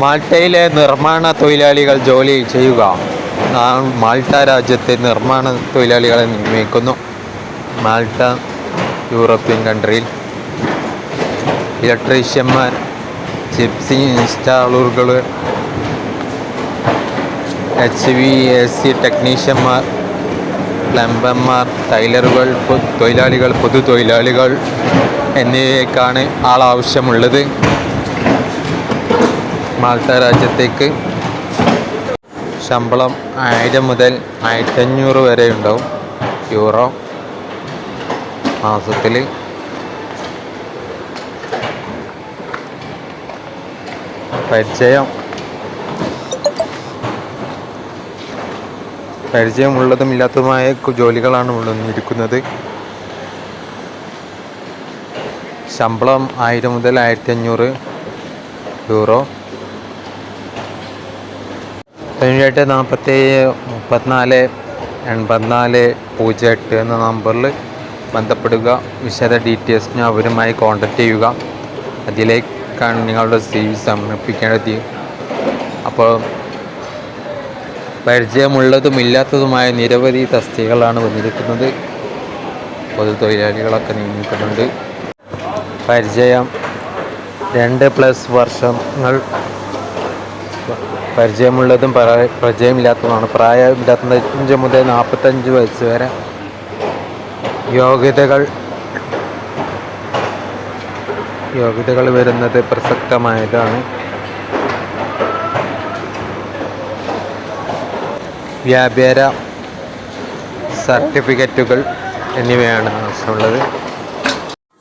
മാൾട്ടയിലെ നിർമ്മാണ തൊഴിലാളികൾ ജോലി ചെയ്യുക. മാൾട്ട രാജ്യത്തെ നിർമ്മാണ തൊഴിലാളികളെ നിയമിക്കുന്നു. മാൾട്ട യൂറോപ്യൻ കൺട്രിയിൽ ഇലക്ട്രീഷ്യന്മാർ ജിപ്സി ഇൻസ്റ്റാളറുകൾ എച്ച് വി എ സി ടെക്നീഷ്യന്മാർ പ്ലംബർമാർ ടൈലറുകൾ തൊഴിലാളികൾ പൊതു തൊഴിലാളികൾ എന്നിവയ്ക്കാണ് ആളാവശ്യമുള്ളത്. മാൾട്ട രാജ്യത്തേക്ക് ശമ്പളം ആയിരം മുതൽ ആയിരത്തഞ്ഞൂറ് വരെ ഉണ്ടാവും. യൂറോ മാസത്തിൽ. പരിചയം. പരിചയമുള്ളതും ഇല്ലാത്തതുമായ ജോലികളാണ് ഉള്ളിരിക്കുന്നത് ശമ്പളം ആയിരം മുതൽ ആയിരത്തി അഞ്ഞൂറ് യൂറോ തൊണ്ണൂറ്റെട്ട് നാൽപ്പത്തേഴ് മുപ്പത്തിനാല് എൺപത്തിനാല് പൂജ്യം എട്ട് എന്ന നമ്പറിൽ ബന്ധപ്പെടുക. വിശദ ഡീറ്റെയിൽസിന് അവരുമായി കോൺടാക്റ്റ് ചെയ്യുക. അതിലേക്കാണ് നിങ്ങളുടെ സി വി സമർപ്പിക്കേണ്ടത് അപ്പോൾ പരിചയമുള്ളതും ഇല്ലാത്തതുമായ നിരവധി തസ്തികകളാണ് വന്നിരിക്കുന്നത്. പൊതു തൊഴിലാളികളൊക്കെ നിയമിക്കുന്നുണ്ട്. പരിചയം രണ്ട് പ്ലസ് വർഷങ്ങൾ പരിചയമുള്ളതും പരിചയമില്ലാത്തതുമാണ്. പ്രായമില്ലാത്ത അഞ്ച് മുതൽ നാൽപ്പത്തഞ്ച് വയസ്സ് വരെ യോഗ്യതകൾ യോഗ്യതകൾ വരുന്നത് പ്രസക്തമായതാണ്. വ്യാപാര സർട്ടിഫിക്കറ്റുകൾ എന്നിവയാണ് ആവശ്യമുള്ളത്.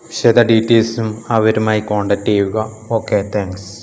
വിശദ ഡീറ്റെയിൽസും അവരുമായി കോൺടാക്റ്റ് ചെയ്യുക. Okay thanks.